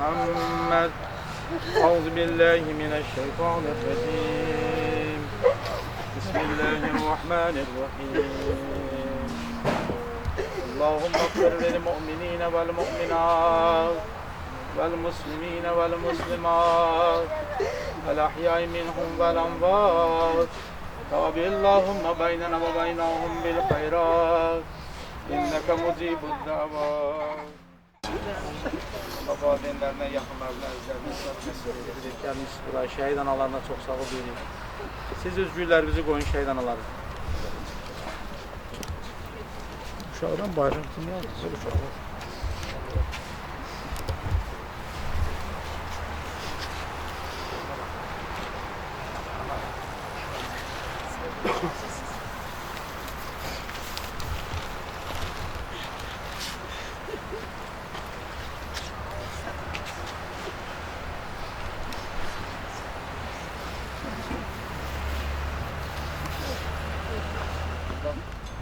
محمد. أعوذ بالله من الشيطان الرجيم. بسم الله الرحمن الرحيم. اللهم اغفر للمؤمنين والمؤمنات والمسلمين والمسلمات الأحياء منهم والأموات. تابع اللهم بيننا وبينهم بالخيرات. إنك مجيب الدعوات. Allah valideynlerine, yakınlarına, özlerine. Gelmiş buraya şehit analarına çok sağ ol deyirik. Siz üzgünlerinizi koyun şehit anaları. Uşağdan bayram kimi aldı? Uşağdan.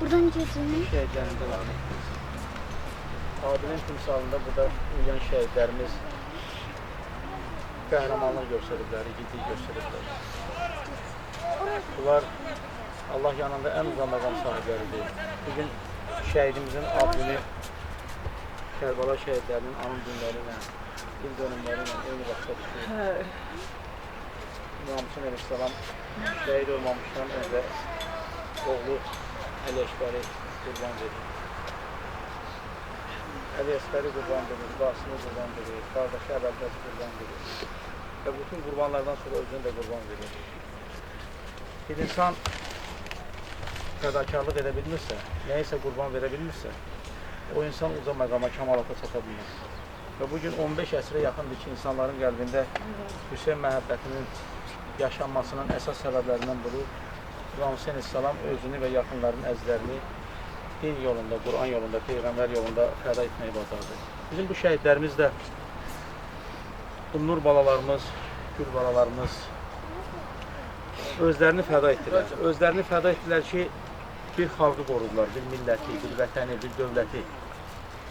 Buradan geçelim. Şey cennet var. Adilin timsalında burada uyuyan şehitlerimiz kahramanlık gösteriblər, igidlik gösteriblər. Bunlar Allah yanında en uzun məqam sahibləridir. Bugün şehidimizin ad günü Kərbəla şehitlərinin anım il dönümləri ilə eyni vaxtda düşür. İmam Hüseyin Aleyhisselam şehit olmamışdan önce oğlu Əli Əşbəri qurban verir. Əli Əşbəri qurban verir, Qasımı qurban verir, qardaşı Əbəldəs qurban verir. Və bütün qurbanlardan sonra özünü də qurban verir. Bir insan bilmirsə, nəyisə qurban verə bilmirsə, o insan uca məqama, kamalata çata bilmez. Və bugün 15 əsrə yaxındır ki, insanların qəlbində Hüseyn məhəbbətinin yaşanmasının əsas səbəblərindən biri Hüseyin Aleyhisselam özünü və yaxınlarının əzlərini din yolunda, Quran yolunda, Peyğəmbər yolunda fəda etməyi bacardı. Bizim bu şəhidlərimiz də bu nur balalarımız, gül balalarımız özlərini fəda etdilər. Özlərini fəda etdilər ki, bir xalqı qorudular, bir milləti, bir vətəni, bir dövləti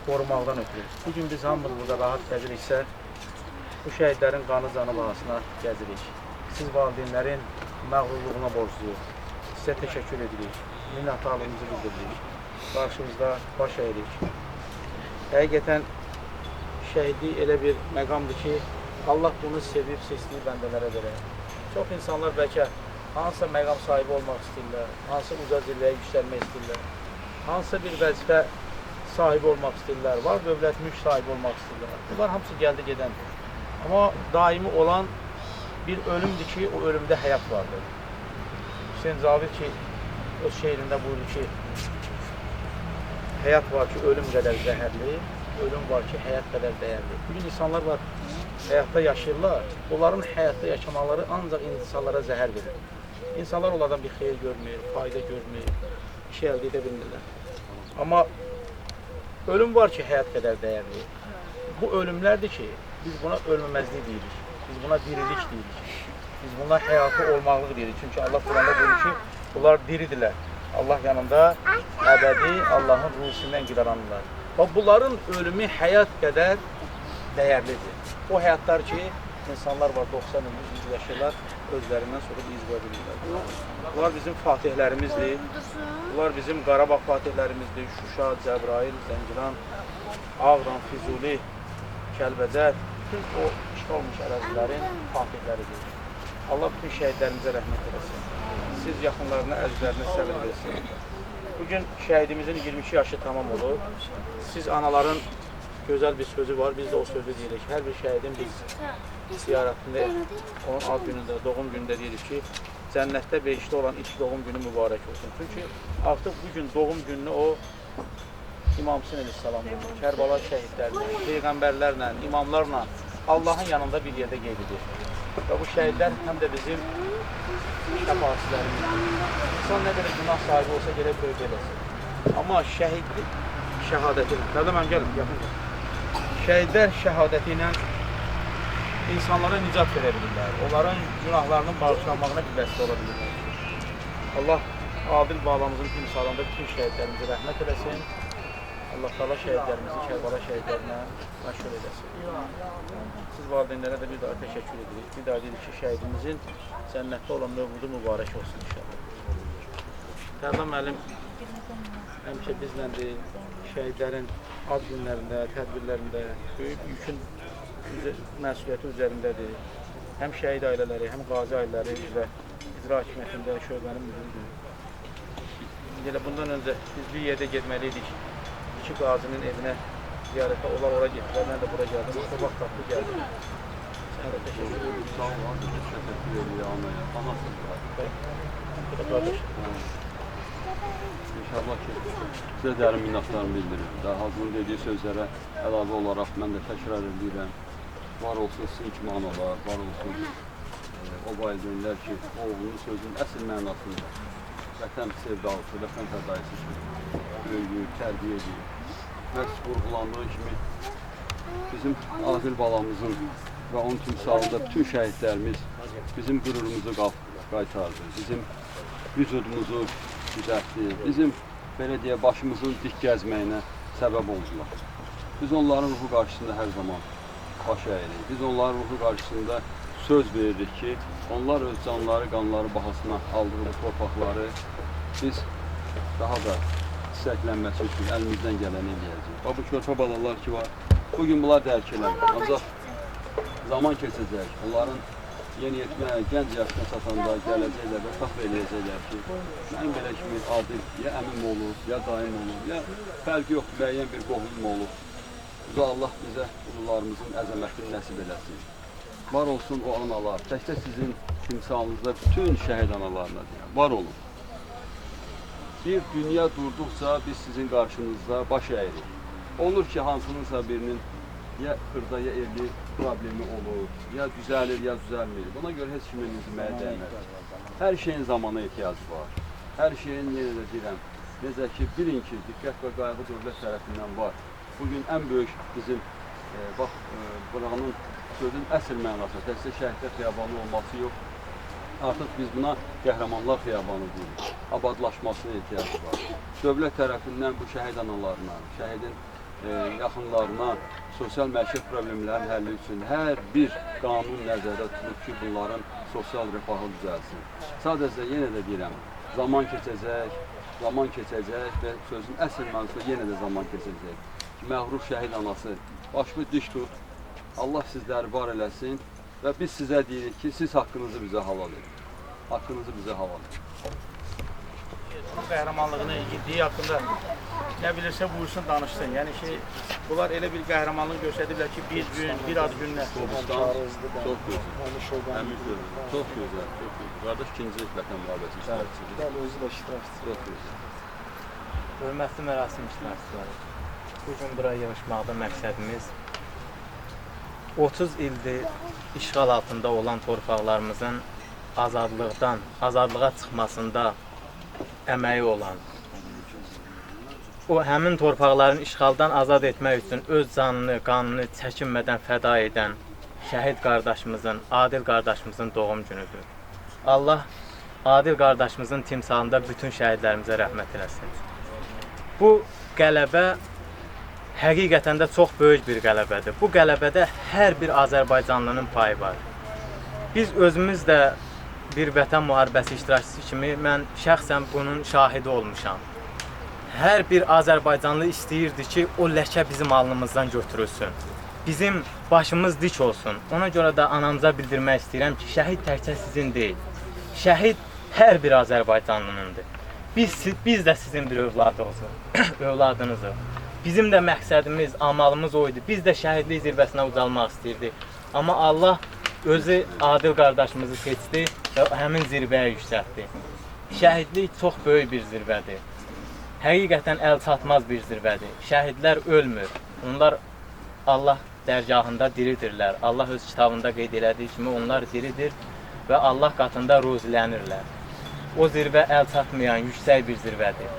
qorumaqdan ötürü. Bugün biz hamımız burada rahat gəziriksə, bu şəhidlərin qanı canı bahasına gəzirik. Siz valideynlərin məğrurluğuna borcluyuq. Sizə təşəkkür edirik. Minnətdarlığımızı bildiririk. Qarşımızda baş əyirik. Həqiqətən şəhidlik elə bir məqamdır ki, Allah bunu sevib, seçdiyi bəndələrə verər. Çox insanlar bəlkə hansısa məqam sahibi olmaq istəyirlər, hansı uca zirvəyə yüksəlmək istəyirlər, hansısa bir vəzifə sahibi olmaq istəyirlər, var dövlət mülk sahibi olmaq istəyirlər. Bunlar hamısı gəldi gedəndir. Amma daimi olan bir ölümdür ki, o ölümdə həyat vardır. Hüseyin Cavid ki, öz şeirində buyurur ki, həyat var ki, ölüm qədər zəhərli, ölüm var ki, həyat qədər dəyərli. Bugün insanlar var, həyatda yaşayırlar, onların həyatda yaşamaları ancaq insanlara zəhər verir. İnsanlar onlardan bir xeyir görmür, fayda görmür, bir şey əldə edə bilmirlər. Amma ölüm var ki, həyat qədər dəyərli. Bu ölümlərdir ki, biz buna ölməməzlik deyirik. Biz buna dirilik deyirik. Biz buna həyatı olmaqlıq deyirik. Çünki Allah Quranda buyurur ki, bunlar diridirlər. Allah yanında əbədi Allahın ruhusundan qidaranırlar. Və bunların ölümü həyat qədər dəyərlidir. O həyatlar ki, insanlar var 90 il, 100 il yaşayırlar, özlərindən sonra iz qoya bilmirlər. Bunlar bizim fatihlərimizdir. Bunlar bizim Qarabağ fatihlərimizdir. Şuşa, Cəbrayil, Zəngilan, Ağdam, Füzuli, Kəlbəcər, bütün o işğal olmuş ərazilərin fatihləridir. Allah bütün şəhidlərimizə rəhmət eləsin. Siz yaxınlarına, əzizlərinə səbir versin. Bugün şəhidimizin 22 yaşı tamam olur. Siz anaların gözəl bir sözü var, biz də o sözü deyirik. Hər bir şəhidin biz ziyarətində, onun ad günündə, doğum günündə deyirik ki, cənnətdə beşdə olan ilk doğum günü mübarək olsun. Çünki artıq bu gün doğum gününü o İmam Hüseyin Aleyhisselamla, Kərbala şəhidlərlə, peyğəmbərlərlə, imamlarla Allahın yanında bir yerdə qeyd. Və bu şəhidlər həm də bizim şəfaatçilərimizdir. İnsan nə qədər günah sahibi olsa gerək tövbə eləsin. Amma şəhidlik şəhadəti, Mərdəm mən gəlin, yaxın gəl. Şəhidlər şəhadəti ilə insanlara nicat verə bilirlər. Onların günahlarının bağışlanmağına bir vəsilə ola. Allah adil bağlamızın timsalında bütün şəhidlərimizə rəhmət eləsin. Allah Taala şəhidlərimizi Kərbala şəhidlərinə məşhur eləsin. Siz valideynlərə də bir daha təşəkkür edirik. Bir daha dedik ki, şəhidimizin cənnətdə olan mövludu mübarək olsun inşallah. Tərlan müəllim həmişə bizləndir. Şəhidlərin ad günlərində, tədbirlərində böyük yükün məsuliyyəti üzərindədir. Həm şəhid ailələri, həm qazi ailələri üzrə icra hakimiyyətində şöbənin müdürüdür. Elə bundan öncə biz bir yerdə getməliydik. İki qazinin evinə ziyarətə onlar ora getdilər, mən də bura gəldim. O vaxt tapdı gəldim. Sənə də təşəkkür edirəm. Sağ ol, təşəkkür edirik anaya. Anası var. Bu da qardaş. İnşallah ki, sizə dərin minnətlərimi bildirirəm. Daha Hazırın dediyi sözlərə əlavə olaraq mən də təkrar edirəm. Var olsun sizin kimi analar, var olsun e, o valideynlər ki, oğlunun sözünün əsl mənasında vətən sevdalısı, vətən fədaisi kimi böyüyür, tərbiyə edir. Məhz vurğulandığı kimi bizim Adil balamızın və onun timsalında bütün şəhidlərimiz bizim qürurumuzu qaytardı. Bizim vücudumuzu düzəltdi. Bizim belə deyə başımızın dik gəzməyinə səbəb oldular. Biz onların ruhu qarşısında hər zaman baş əyirik. Biz onların ruhu qarşısında söz veririk ki, onlar öz canları, qanları bahasına aldığı torpaqları biz daha da çiçəklənməsi üçün əlimizdən gələni eləyəcəyik. Bax bu körpə balalar ki var, bugün bunlar dərk eləmir. Ancaq zaman keçəcək. Onların yeniyetmə, gənc yaşına çatanda gələcəklər və fəxr eləyəcəklər ki, mənim belə kimi adil ya əmim olur, ya daim olur, ya fərqi yox, müəyyən bir qohumum olur. Uza Allah bizə ulularımızın əzəmətini nəsib eləsin. Var olsun o analar, təkcə sizin timsalınızda bütün şəhid analarına deyəm, var olun. Bir dünya durduqca biz sizin qarşınızda baş əyirik. Olur ki, hansınınsa birinin ya xırda ya evli problemi olur, ya düzəlir, ya düzəlmir. Buna görə heç kimin üzməyə dəyməz. Hər şeyin zamana ehtiyacı var. Hər şeyin yenə də deyirəm, necə ki, bilin ki, diqqət və qayğı dövlət tərəfindən var. Bugün ən böyük bizim, e, bax, e, buranın sözün əsl mənası, təkcə şəhidlər xiyabanı olması yox, Artıq biz buna qəhrəmanlar xiyabanı deyirik. Abadlaşmasına ehtiyac var. Dövlət tərəfindən bu şəhid analarına, şəhidin e, yaxınlarına sosial məişət problemlərinin həlli üçün hər bir qanun nəzərdə tutulub ki, bunların sosial rifahı düzəlsin. Sadəcə yenə də deyirəm, zaman keçəcək, zaman keçəcək və sözün əsl mənasında yenə də zaman keçəcək. Məğrur şəhid anası başını dik tut, Allah sizləri var eləsin və biz sizə deyirik ki, siz haqqınızı bizə halal edin. Haqqınızı bizə halal edin. Onun qəhrəmanlığını, igidliyi haqqında nə bilirsə buyursun danışsın. Yəni ki, bunlar elə bir qəhrəmanlıq göstərdilər ki, bir gün, bir az günlə. Qobustan çox gözəl. Həmin gözəl. Çox gözəl, çox gözəl. Qardaş ikinci vətən müharibəsi iştirakçıdır. Bəli, özü də iştirakçıdır. Çox gözəl. Hörmətli mərasim iştirakçıları. Bu gün bura yığışmaqda məqsədimiz 30 ildir işğal altında olan torpaqlarımızın azadlıqdan, azadlığa çıxmasında əməyi olan o həmin torpaqların işğaldan azad etmək üçün öz canını, qanını çəkinmədən fəda edən şəhid qardaşımızın, Adil qardaşımızın doğum günüdür. Allah Adil qardaşımızın timsalında bütün şəhidlərimizə rəhmət eləsin. Bu qələbə həqiqətən də çox böyük bir qələbədir. Bu qələbədə hər bir Azərbaycanlının payı var. Biz özümüz də bir vətən müharibəsi iştirakçısı kimi mən şəxsən bunun şahidi olmuşam. Hər bir Azərbaycanlı istəyirdi ki, o ləkə bizim alnımızdan götürülsün. Bizim başımız dik olsun. Ona görə də anamıza bildirmək istəyirəm ki, şəhid təkcə sizin deyil. Şəhid hər bir Azərbaycanlınındır. Biz biz də sizin bir övladınızıq. övladınızıq. Bizim də məqsədimiz, amalımız o idi. Biz də şəhidlik zirvəsinə ucalmaq istirdik. Amma Allah özü Adil qardaşımızı seçdi və həmin zirvəyə yüksəltdi. Şəhidlik çox böyük bir zirvədir. Həqiqətən əl çatmaz bir zirvədir. Şəhidlər ölmür. Onlar Allah dərgahında diridirlər. Allah öz kitabında qeyd elədiyi kimi onlar diridir və Allah qatında ruzilənirlər. O zirvə əl çatmayan yüksək bir zirvədir.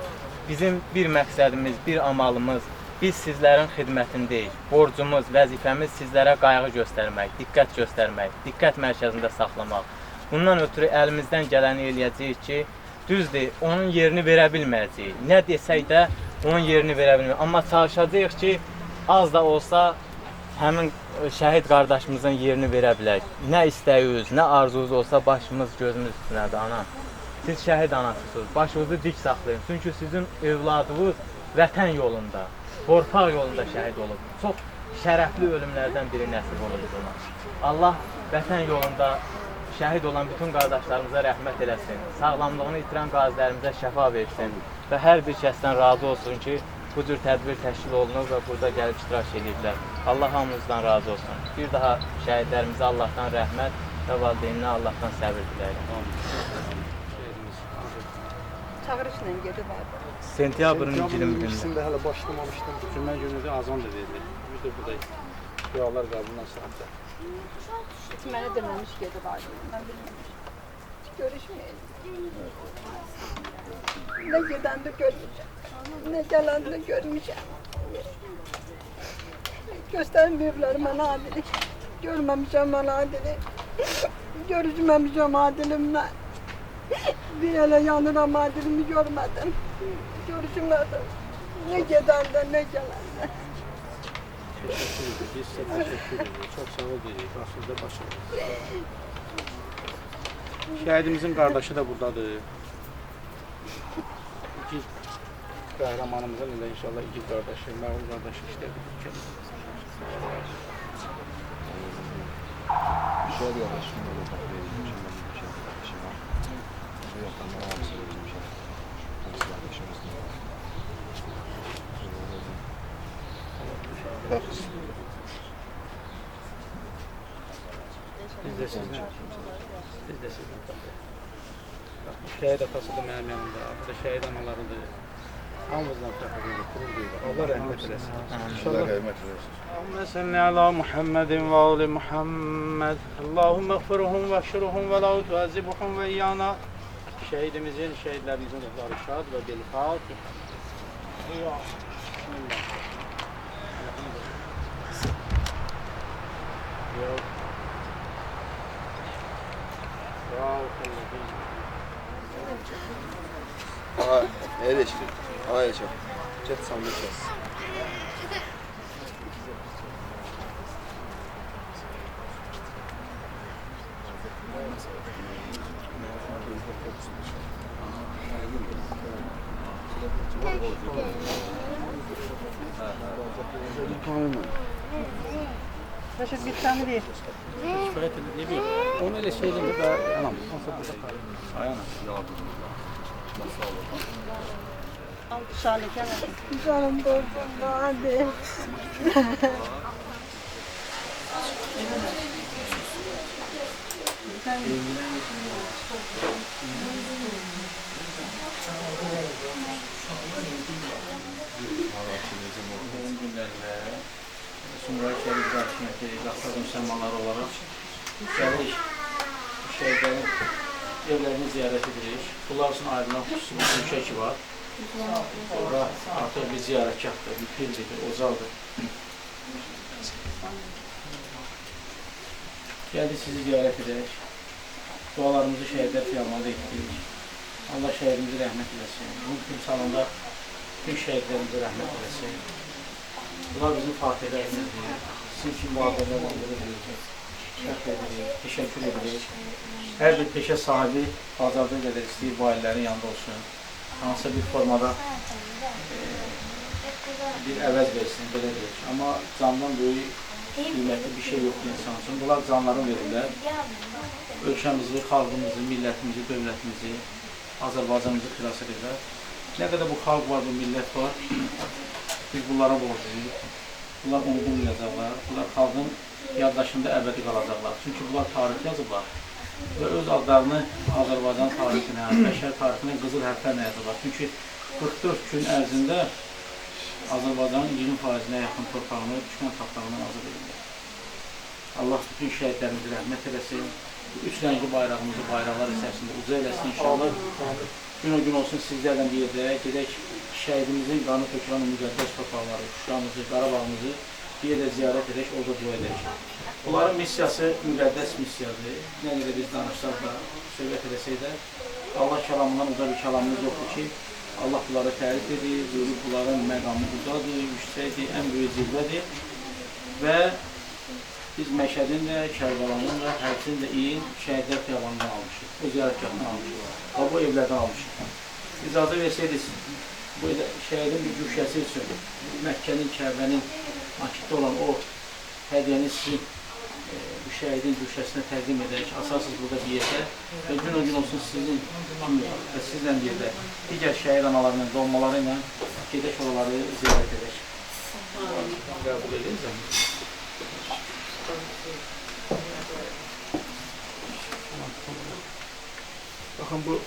Bizim bir məqsədimiz, bir amalımız biz sizlərin xidmətindəyik. Borcumuz, vəzifəmiz sizlərə qayğı göstərmək, diqqət göstərmək, diqqət mərkəzində saxlamaq. Bundan ötürü əlimizdən gələni eləyəcəyik ki, düzdür, onun yerini verə bilməyəcəyik. Nə desək də onun yerini verə bilmirik. Amma çalışacağıq ki, az da olsa həmin e, şəhid qardaşımızın yerini verə bilək. Nə istəyiniz, nə arzunuz olsa başımız, gözümüz üstünədir ana. Siz şəhid anasısınız. Başınızı dik saxlayın. Çünki sizin övladınız vətən yolunda, torpaq yolunda şəhid olub. Çox şərəfli ölümlərdən biri nəsib olub ona. Allah vətən yolunda şəhid olan bütün qardaşlarımıza rəhmət eləsin. Sağlamlığını itirən qazilərimizə şəfa versin və hər bir kəsdən razı olsun ki, bu cür tədbir təşkil olunub və burada gəlib iştirak ediblər. Allah hamımızdan razı olsun. Bir daha şəhidlərimizə Allahdan rəhmət və valideyninə Allahdan səbir diləyirəm. Çağırışla gedib. Sentyabrın 20 günündə. ikisinde hala başlamamıştım. Cümle günü de azan da verdi. Biz de buradayız. Dualar kabulünden sonra. Hiç mənə deməmiş gedib abi. Mən bilməmişəm. Hiç görüşməyelim. Ne gedəndə görmüşəm. Ne gələndə görmüşəm. Göstərməyiblər mənə adili. Görməmişəm mən adili. Görüşməmişəm adilimlə. Bir elə yanıram adilimi görmədim. Görüşmədim. Ne gedəndə, ne gələndə. Teşekkür ederiz. Biz size teşekkür ederiz. Çok sağ ol dedik. Başınızda başınız. Şehidimizin kardeşi de buradadır. İki kahramanımızın da inşallah iki kardeşi, Mevlud kardeşi işte. Şöyle yaklaşım biz de sizden. Biz de sizden tabii. Bak bu şehit atasıdır benim yanımda. Burada şehit analarıdır. Hamımızdan takılıyor, kurulduydu. Allah rahmet eylesin. Allah rahmet eylesin. Allahümme salli ala Muhammedin ve ali Muhammed. Allahümme gfirhum ve şirhum ve la tuazibuhum ve iyana. Şehidimizin, şehitlerimizin ruhları şad ve bil Fatiha. Ya. Aa, nereye çıkıyor? Havaya çık. Çet sandık çet. Ne bileyim. Onu öyle şeyleri daha anam. Nasıl burada kalır? Ay anam. Canım dostum hadi. Doğum günlerinde Sumray Şerif Cahşimeti Lafaz Bu şəhidlərin evlərini ziyarət edirik. Bunlar üçün ayrılan xüsusi bir mülkəki var. Ora artıq bir ziyarətgahdır, bir pildir, bir ocaqdır. Gəldik sizi ziyarət edək. Dualarımızı şəhidlər qiyamanda etdik. Allah şəhidimizi rəhmət eləsin. Bu timsalında bütün şəhidlərimizə rəhmət eləsin. Bunlar bizim fatihlərimizdir. Sizin kimi müadillər olduğunu şərh edirik, təşəkkür edirik. Hər bir peşə sahibi qədər istəyir bu ailələrin yanında olsun. Hansısa bir formada e, bir əvəz versin, belə deyək. Amma candan böyük qiymətli bir şey yoxdur insan üçün. Bunlar canlarını verirlər. Ölkəmizi, xalqımızı, millətimizi, dövlətimizi, Azərbaycanımızı xilas edirlər. Nə qədər bu xalq var, bu millət var, biz bunlara borcluyuz. Bunlar unudulmayacaqlar. Bunlar xalqın yaddaşında əbədi qalacaqlar. Çünki bunlar tarix yazıblar və öz adlarını Azərbaycan tarixinə, bəşər tarixinə qızıl hərflərlə yazıblar. Çünki 44 gün ərzində Azərbaycanın 20%-nə yaxın torpağını düşmən tapdağından azad edirlər. Allah bütün şəhidlərimizi rəhmət eləsin. Üç rəngli bayrağımızı bayraqlar içərisində uca eləsin inşallah. Gün o gün olsun sizlərlə bir yerdə gedək şəhidimizin qanı tökülan o müqəddəs torpaqları, Şuşamızı, Qarabağımızı bir yerdə ziyarət edək, orada dua edək. Bunların missiyası müqəddəs missiyadır. Nə qədər biz danışsaq da, söhbət eləsək də, Allah kəlamından uca bir kəlamımız yoxdur ki, Allah bunlara tərif edir, buyurur bunların məqamı buradadır, yüksəkdir, ən böyük zirvədir. Və biz Məşədin də, Kərbəlanın da, Hərbsin də iyi şəhidlər xiyabanından almışıq. O ziyarətgahdan almışıq. Və bu evlərdən almışıq. İcazə versəydiniz, bu şəhidin bir güşəsi üçün Məkkənin, Kəbənin nakitdə olan o hədiyyəni sizin e, bu şəhidin güşəsinə təqdim edərək asarsız burada bir yerdə və gün o gün olsun sizin və sizlə yerdə digər şəhid analarının dolmaları ilə gedək oraları ziyarət edək. Qəbul edirsiniz. Baxın bu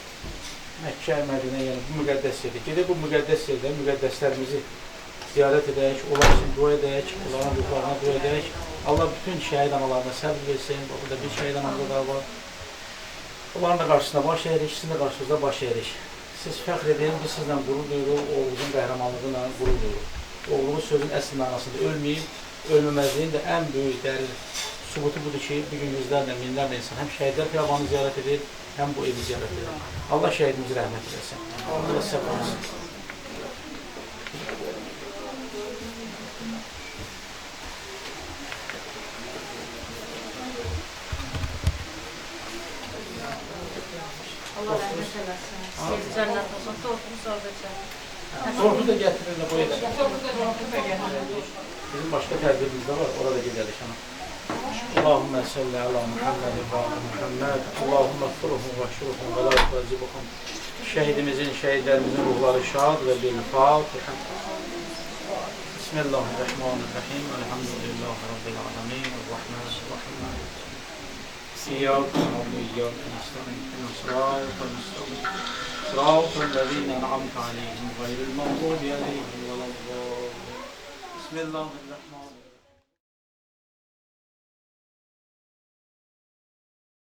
Məkkə, Mədinə, yəni bu müqəddəs yerdir. Gedək bu müqəddəs yerdə müqəddəslərimizi ziyarət edək, onlar üçün dua edək, onların ruhlarına dua edək. Allah bütün şəhid analarına səbr versin. Burada bir şəhid anamız da var. Onların da qarşısında baş əyirik, sizin də qarşınızda baş əyirik. Siz fəxr edin, biz sizlə qürur duyuruq, oğlunuzun qəhrəmanlığı ilə qürur duyuruq. Oğlumuz sözün əsl mənasında ölməyib, ölməməzliyin də ən böyük dərin sübutu budur ki, bir gün yüzlərlə, minlərlə insan həm şəhidlər xiyabanını ziyarət edir, həm bu evi ziyarət edir. Allah şəhidimizi rəhmət eləsin. Allah səbr olsun. Allah rəhmət eləsin. Siz cənnət olsun. Tortunuz orada cənnət. Sorgu da gətirin də qoyun. Bizim başqa tədbirimiz də var, orada gedərik ana. Allahümme salli ala Muhammed ve ala Muhammed. Allahümme fırhum ve şurhum ve la tuazibuhum. Şehidimizin, şehitlerimizin ruhları şad ve bil Fatiha. Bismillahirrahmanirrahim. Elhamdülillahi Rabbil alemin. Rahmanirrahim. إياك نعبد وإياك نستعين الصراط المستقيم صراط الذين أنعمت عليهم غير المغضوب عليهم ولا الضالين. بسم الله الرحمن الرحيم